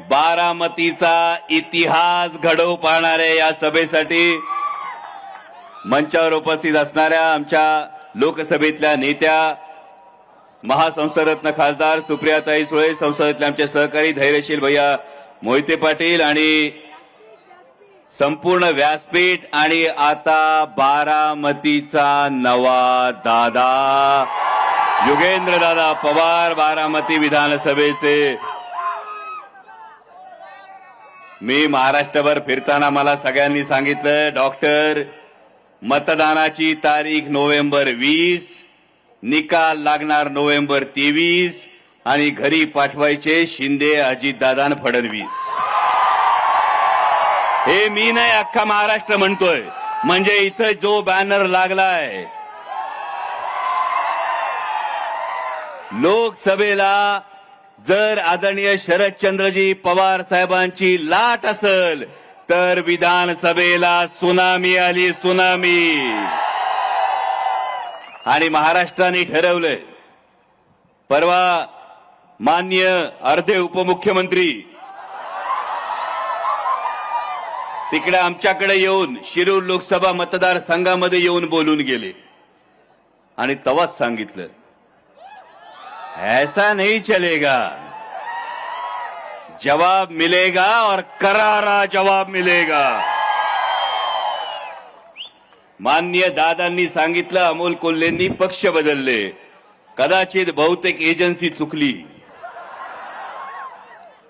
बारामतीचा इतिहास घडवू पाहणाऱ्या या सभेसाठी. मंचावर उपस्थित असणाऱ्या आमच्या लोकसभेतल्या नेत्या महासंसदरत्न खासदार सुप्रियाताई सुळे संसदेतले आमचे सहकारी धैर्यशील भैया मोहिते पाटील आणि संपूर्ण व्यासपीठ आणि आता बारामतीचा नवा दादा. युगेंद्र दादा पवार बारामती विधानसभेचे मी महाराष्ट्रभर फिरताना मला सगळ्यांनी सांगितलं डॉक्टर मतदानाची तारीख नोव्हेंबर वीस निकाल लागणार नोव्हेंबर तेवीस आणि घरी पाठवायचे शिंदे अजितदादा फडणवीस. हे मी नाही अख्खा महाराष्ट्र म्हणतोय. म्हणजे इथं जो बॅनर लागलाय लोकसभेला जर आदरणीय शरदचंद्रजी पवार साहेबांची लाट असेल तर विधानसभेला सुनामी आली सुनामी. आणि महाराष्ट्राने ठरवलंय परवा मान्य अर्धे उपमुख्यमंत्री तिकडे आमच्याकडे येऊन शिरूर लोकसभा मतदारसंघामध्ये येऊन बोलून गेले. आणि तवाच सांगितलं ऐसा नहीं चलेगा। जवाब मिलेगा और करारा जवाब मिलेगा। मान्य दादांनी सांगितलं अमोल कोल्हेंनी पक्ष बदलले. कदाचित बहुतेक एजन्सी चुकली.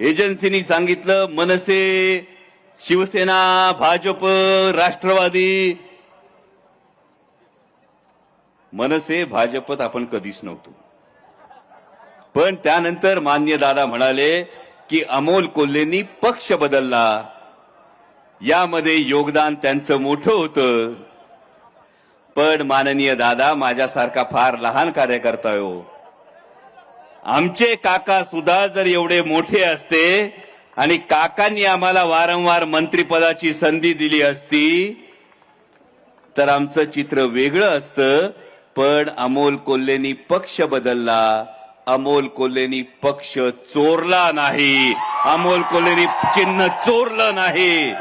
एजन्सीनी सांगितलं मनसे शिवसेना भाजप राष्ट्रवादी. मनसे भाजपत आपण कधीच नव्हतो. पण त्यानंतर मान्य दादा म्हणाले की अमोल कोल्हेंनी पक्ष बदलला. यामध्ये योगदान त्यांचं मोठं होतं. पण माननीय दादा माझ्यासारखा फार लहान कार्यकर्ता हो. आमचे काका सुद्धा जर एवढे मोठे असते आणि काकांनी आम्हाला वारंवार मंत्रिपदाची संधी दिली असती तर आमचं चित्र वेगळं असतं पण अमोल कोल्हेनी पक्ष बदलला. अमोल कोल्हेनी पक्ष चोरला नाही. अमोल कोल्हेनी चिन्ह चोरलं नाही.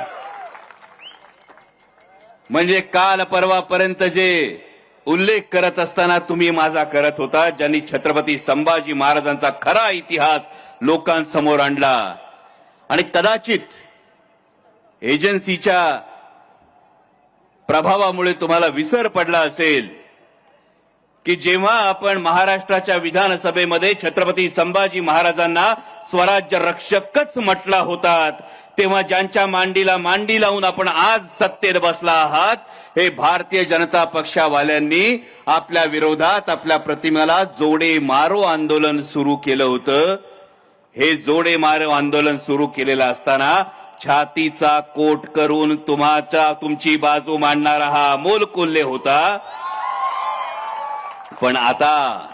म्हणजे काल परवापर्यंत जे उल्लेख करत असताना तुम्ही माझा करत होता ज्यांनी छत्रपती संभाजी महाराजांचा खरा इतिहास लोकांसमोर आणला. आणि कदाचित एजन्सीच्या प्रभावामुळे तुम्हाला विसर पडला असेल. की जेव्हा आपण महाराष्ट्राच्या विधानसभेमध्ये छत्रपती संभाजी महाराजांना स्वराज्य रक्षकच म्हटला होतात तेव्हा ज्यांच्या मांडीला मांडी लावून आपण आज सत्तेत बसला आहात हे भारतीय जनता पक्षावाल्यांनी आपल्या विरोधात आपल्या प्रतिमेला जोडे मारो आंदोलन सुरू केलं होतं. हे जोडे मारो आंदोलन सुरू केलेलं असताना छातीचा कोट करून तुम्हाच्या तुमची बाजू मांडणारा हा अमोल कोल्हे होता. पण आता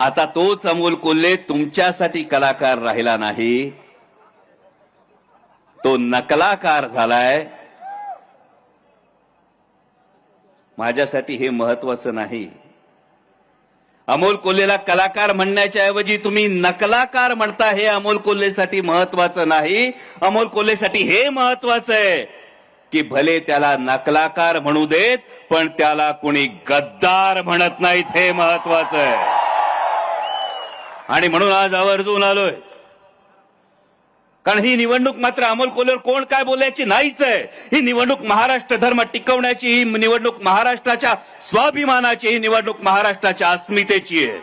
आता तोच अमोल कोल्हे तुमच्यासाठी कलाकार राहिला नाही. तो नकलाकार झालाय. माझ्यासाठी हे महत्वाचं नाही. अमोल कोल्हेला कलाकार म्हणण्याच्या ऐवजी तुम्ही नकलाकार म्हणता हे अमोल कोल्हेसाठी महत्वाचं नाही. अमोल कोल्हेसाठी हे महत्वाचं आहे. की भले त्याला नकलाकार म्हणू देत पण त्याला कोणी गद्दार म्हणत नाहीत हे महत्वाचं आहे. आणि म्हणून आज आवर्जून आलोय. कारण ही निवडणूक मात्र अमोल कोलर कोण काय बोलायची नाहीच आहे. ही निवडणूक महाराष्ट्र धर्म टिकवण्याची ही निवडणूक महाराष्ट्राच्या स्वाभिमानाची ही निवडणूक महाराष्ट्राच्या अस्मितेची आहे.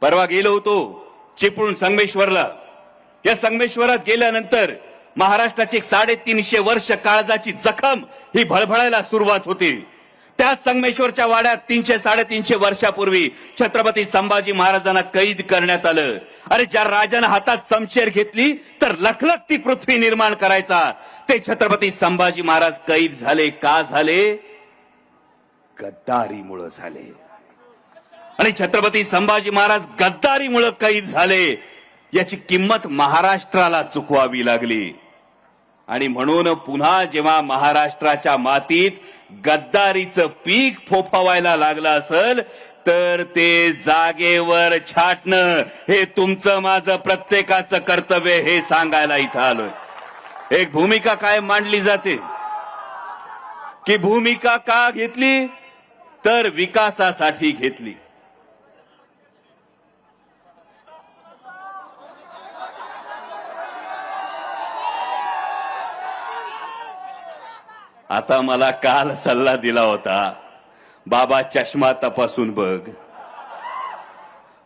परवा गेलो होतो चिपळूण संगमेश्वरला. या संगमेश्वरात गेल्यानंतर महाराष्ट्राची साडेतीनशे वर्ष काळजाची जखम ही भळभळायला सुरुवात होती. त्याच संगमेश्वरच्या वाड्यात तीनशे साडेतीनशे वर्षापूर्वी छत्रपती संभाजी महाराजांना कैद करण्यात आलं. अरे ज्या राजानं हातात समशेर घेतली तर लखलख ती पृथ्वी निर्माण करायचा. ते छत्रपती संभाजी महाराज कैद झाले का झाले? गद्दारीमुळं झाले. आणि छत्रपती संभाजी महाराज गद्दारीमुळं कैद झाले. याची किंमत महाराष्ट्राला चुकवावी लागली. आणि म्हणून पुन्हा जेव्हा महाराष्ट्राच्या मातीत गद्दारीचं पीक फोफावायला लागलं असेल तर ते जागेवर छाटणं हे तुमचं माझं प्रत्येकाचं कर्तव्य हे सांगायला इथं आलोय. एक भूमिका काय मांडली जाते. की भूमिका का घेतली? तर विकासासाठी घेतली. आता मला काल सल्ला दिला होता बाबा चष्मा तपासून बघ.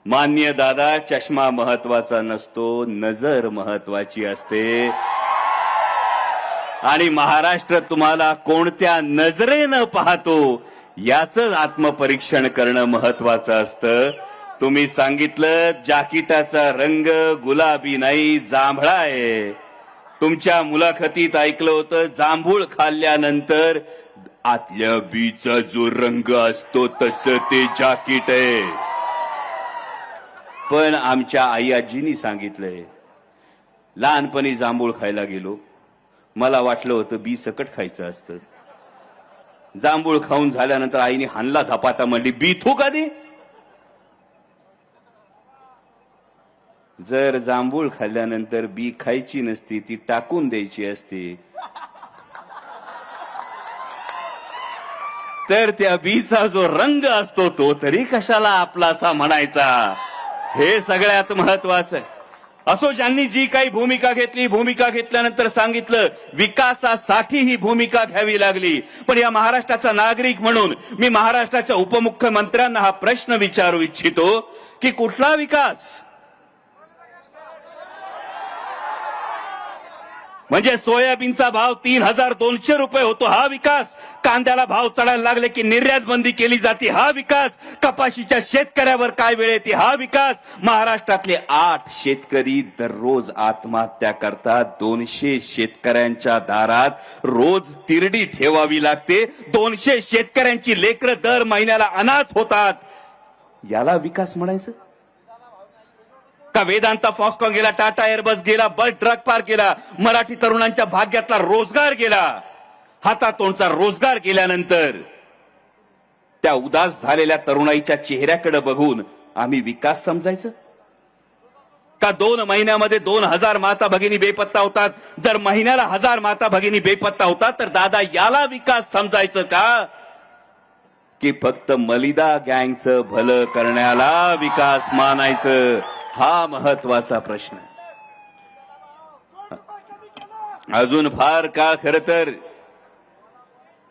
मान्य दादा चष्मा महत्त्वाचा नसतो नजर महत्वाची असते. आणि महाराष्ट्र तुम्हाला कोणत्या नजरेनं पाहतो याच आत्मपरीक्षण करणं महत्वाचं असतं. तुम्ही सांगितलं जाकिटाचा रंग गुलाबी नाही जांभळा आहे. तुमच्या मुलाखतीत ऐकलं होतं जांभूळ खाल्ल्यानंतर आतल्या बीचा जो रंग असतो तस ते जाकीट आहे. पण आमच्या आई आजीनी सांगितलंय लहानपणी जांभूळ खायला गेलो. मला वाटलं होतं बी सकट खायचं असतं. जांभूळ खाऊन झाल्यानंतर आईने हानला धपाटा म्हणली बी थू कधी जर जांभूळ खाल्ल्यानंतर बी खायची नसती ती टाकून द्यायची असती. तर त्या बीचा जो रंग असतो तो तरी कशाला आपलासा म्हणायचा? हे सगळ्यात महत्वाचं. असो ज्यांनी जी काही भूमिका घेतली भूमिका घेतल्यानंतर सांगितलं विकासासाठी ही भूमिका घ्यावी लागली. पण या महाराष्ट्राचा नागरिक म्हणून मी महाराष्ट्राच्या उपमुख्यमंत्र्यांना हा प्रश्न विचारू इच्छितो की कुठला विकास? म्हणजे सोयाबीनचा भाव तीन हजार दोनशे रुपये होतो. हा विकास. कांद्याला भाव चढायला लागले की निर्यात बंदी केली जाते. हा विकास. कपाशीच्या शेतकऱ्यावर काय वेळ येते? हा विकास. महाराष्ट्रातले आठ शेतकरी दररोज आत्महत्या करतात. दोनशे शेतकऱ्यांच्या दारात रोज तिरडी ठेवावी लागते. दोनशे शेतकऱ्यांची लेकरं दर महिन्याला अनाथ होतात. याला विकास म्हणायचं? का वेदांता फॉक्सकॉन गेला टाटा एअरबस गेला बस ट्रक पार केला मराठी तरुणांच्या भाग्यातला रोजगार गेला हातातोंडचा रोजगार गेल्यानंतर त्या उदास झालेल्या तरुणाईच्या चेहऱ्याकडे बघून आम्ही विकास समजायचं? का दोन महिन्यामध्ये दोन हजार माता भगिनी बेपत्ता होतात? जर महिन्याला हजार माता भगिनी बेपत्ता होतात तर दादा याला विकास समजायचं का? की फक्त मलिदा गँगचं भलं करण्याला विकास मानायचं. हा महत्त्वाचा प्रश्न. अजून फार काळ खर तर?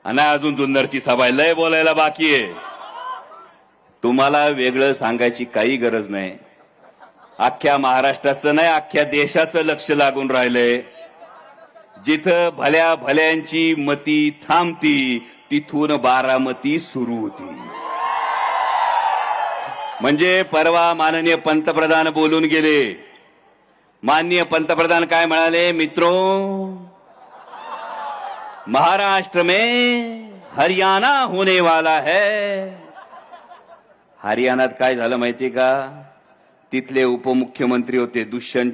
आणि अजून जुन्नरची सभा लय बोलायला बाकी आहे. तुम्हाला वेगळं सांगायची काही गरज नाही. अख्ख्या महाराष्ट्राचं नाही अख्ख्या देशाचं लक्ष लागून राहिलंय. जिथं भल्या भल्यांची मती थांबती तिथून बारामती सुरू होती. म्हणजे परवा माननीय पंतप्रधान बोलून गेले. माननीय पंतप्रधान काय म्हणाले? मित्रो महाराष्ट्र में हरियाणा होने वाला है. हरियाणात काय झालं माहिती का? तिथले उपमुख्यमंत्री होते दुष्यंत